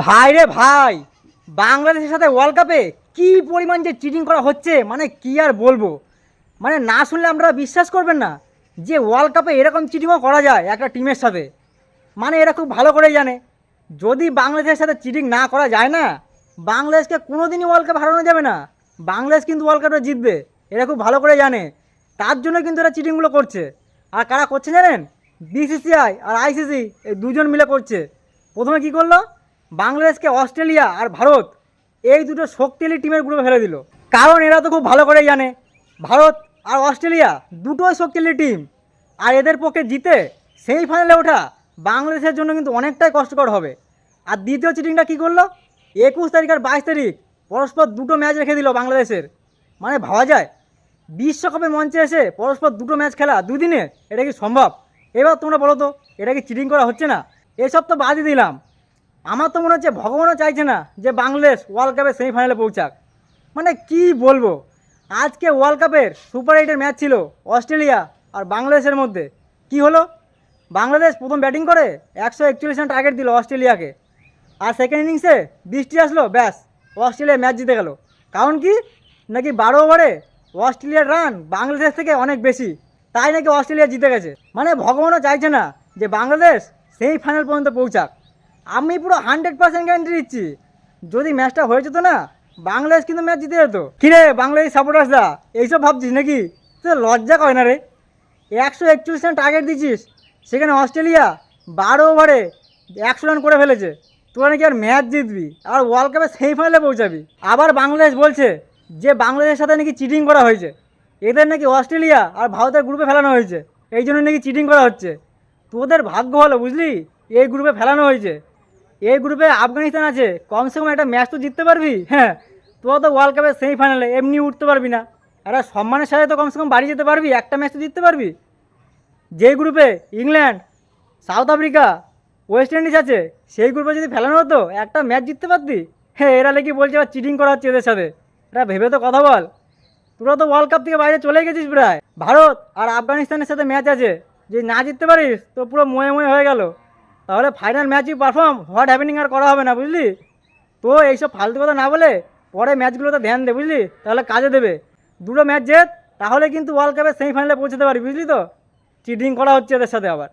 ভাই রে ভাই, বাংলাদেশের সাথে ওয়ার্ল্ড কাপে কি পরিমাণ যে চিটিং করা হচ্ছে মানে কি আর বলব? মানে না শুনলে আমরা বিশ্বাস করবেন না যে ওয়ার্ল্ড কাপে এরকম চিটিংও করা যায় একটা টিমের সাথে। মানে এরা খুব ভালো করেই জানে। যদি বাংলাদেশের সাথে চিটিং না করা যায় না, বাংলাদেশকে কোনো দিনই ওয়ার্ল্ড কাপ হারানো যাবে না। বাংলাদেশ কিন্তু ওয়ার্ল্ড কাপটা জিতবে, এরা খুব ভালো করে জানে। তার জন্য কিন্তু এরা চিটিংগুলো করছে। আর কারা করছে জানেন? বিসিসিআই আর আইসিসি এই দুজন মিলে করছে। প্রথমে কি করল? বাংলাদেশকে অস্ট্রেলিয়া আর ভারত এই দুটো শক্তিশালী টিমের গ্রুপে ফেলে দিল। কারণ এরা তো খুব ভালো করেই জানে। ভারত আর অস্ট্রেলিয়া দুটোই শক্তিশালী টিম আর এদের পক্ষে জিতে সেই ফাইনালে ওঠা বাংলাদেশের জন্য কিন্তু অনেকটাই কষ্টকর হবে। আর দ্বিতীয় চিটিংটা কী করল? একুশ তারিখ আর বাইশ তারিখ পরস্পর দুটো ম্যাচ রেখে দিল বাংলাদেশের। মানে ভাবা যায়, বিশ্বকাপের মঞ্চে এসে পরস্পর দুটো ম্যাচ খেলা দুদিনে, এটা কি সম্ভব? এবার তোমরা বলো তো, এটা কি চিটিং করা হচ্ছে না? এসব তো বাদই দিলাম। আমার তো মনে হচ্ছে ভগবানও চাইছে না যে বাংলাদেশ ওয়ার্ল্ড কাপের সেমিফাইনালে পৌঁছাক। মানে কি বলব? আজকে ওয়ার্ল্ড কাপের সুপার এইটের ম্যাচ ছিল অস্ট্রেলিয়া আর বাংলাদেশের মধ্যে। কি হলো? বাংলাদেশ প্রথম ব্যাটিং করে একশো একচল্লিশ রান টার্গেট দিল অস্ট্রেলিয়াকে। আর সেকেন্ড ইনিংসে বৃষ্টি আসলো, ব্যাস, অস্ট্রেলিয়া ম্যাচ জিতে গেল। কারণ কি? নাকি বারো ওভারে অস্ট্রেলিয়ার রান বাংলাদেশ থেকে অনেক বেশি। তাই নাকি অস্ট্রেলিয়া জিতে গেছে। মানে ভগবানও চাইছে না যে বাংলাদেশ সেই ফাইনাল পর্যন্ত পৌঁছাক। আমি পুরো হান্ড্রেড পার্সেন্ট গ্যারান্টি দিচ্ছি। যদি ম্যাচটা হয়ে যেত না, বাংলাদেশ কিন্তু ম্যাচ জিতে যেত। কিরে বাংলাদেশ সাপোর্টার্সরা এইসব ভাবছিস নাকি? তো লজ্জা করে না রে? একশো একচল্লিশ রান টার্গেট দিচ্ছিস, সেখানে অস্ট্রেলিয়া বারো ওভারে একশো রান করে ফেলেছে। তোরা নাকি আর ম্যাচ জিতবি, আর ওয়ার্ল্ড কাপে সেমিফাইনালে পৌঁছাবি। আবার বাংলাদেশ বলছে যে বাংলাদেশের সাথে নাকি চিটিং করা হয়েছে। এদের নাকি অস্ট্রেলিয়া আর ভারতের গ্রুপে ফেলানো হয়েছে। এই জন্য নাকি চিটিং করা হচ্ছে। তোদের ভাগ্য হলো বুঝলি? এই গ্রুপে ফেলানো হয়েছে। এই গ্রুপে আফগানিস্তান আছে। কমসে কম একটা ম্যাচ তো জিততে পারবি। হ্যাঁ তোরা তো ওয়ার্ল্ড কাপের সেমিফাইনালে এমনি উঠতে পারবি না। একটা সম্মানের সাথে তো কমসে কম বাড়ি যেতে পারবি, একটা ম্যাচ তো জিততে পারবি। যে গ্রুপে England, South Africa, West Indies আছে, সেই গ্রুপে যদি ফেলানো হতো, একটা ম্যাচ জিততে পারতি। হ্যাঁ এরা নাকি বলছে আবার চিটিং করা হচ্ছে এদের সাথে। এরা ভেবে তো কথা বল। তোরা তো ওয়ার্ল্ড কাপ থেকে বাইরে চলে গেছিস প্রায়। ভারত আর আফগানিস্তানের সাথে ম্যাচ আছে। যদি না জিততে পারিস, তো পুরো ময়ে ময়ে হয়ে গেল। তাহলে ফাইনাল ম্যাচই পারফর্ম হোয়াট হ্যাপেনিং আর করা হবে না, বুঝলি? তো এইসব ফালতু কথা না বলে পরে ম্যাচগুলোতে ধ্যান দে, বুঝলি? তাহলে কাজে দেবে। দুটো ম্যাচ জেত, তাহলে কিন্তু ওয়ার্ল্ড কাপের সেমিফাইনালে পৌঁছতে পারি, বুঝলি তো? চিটিং করা হচ্ছে এদের সাথে আবার।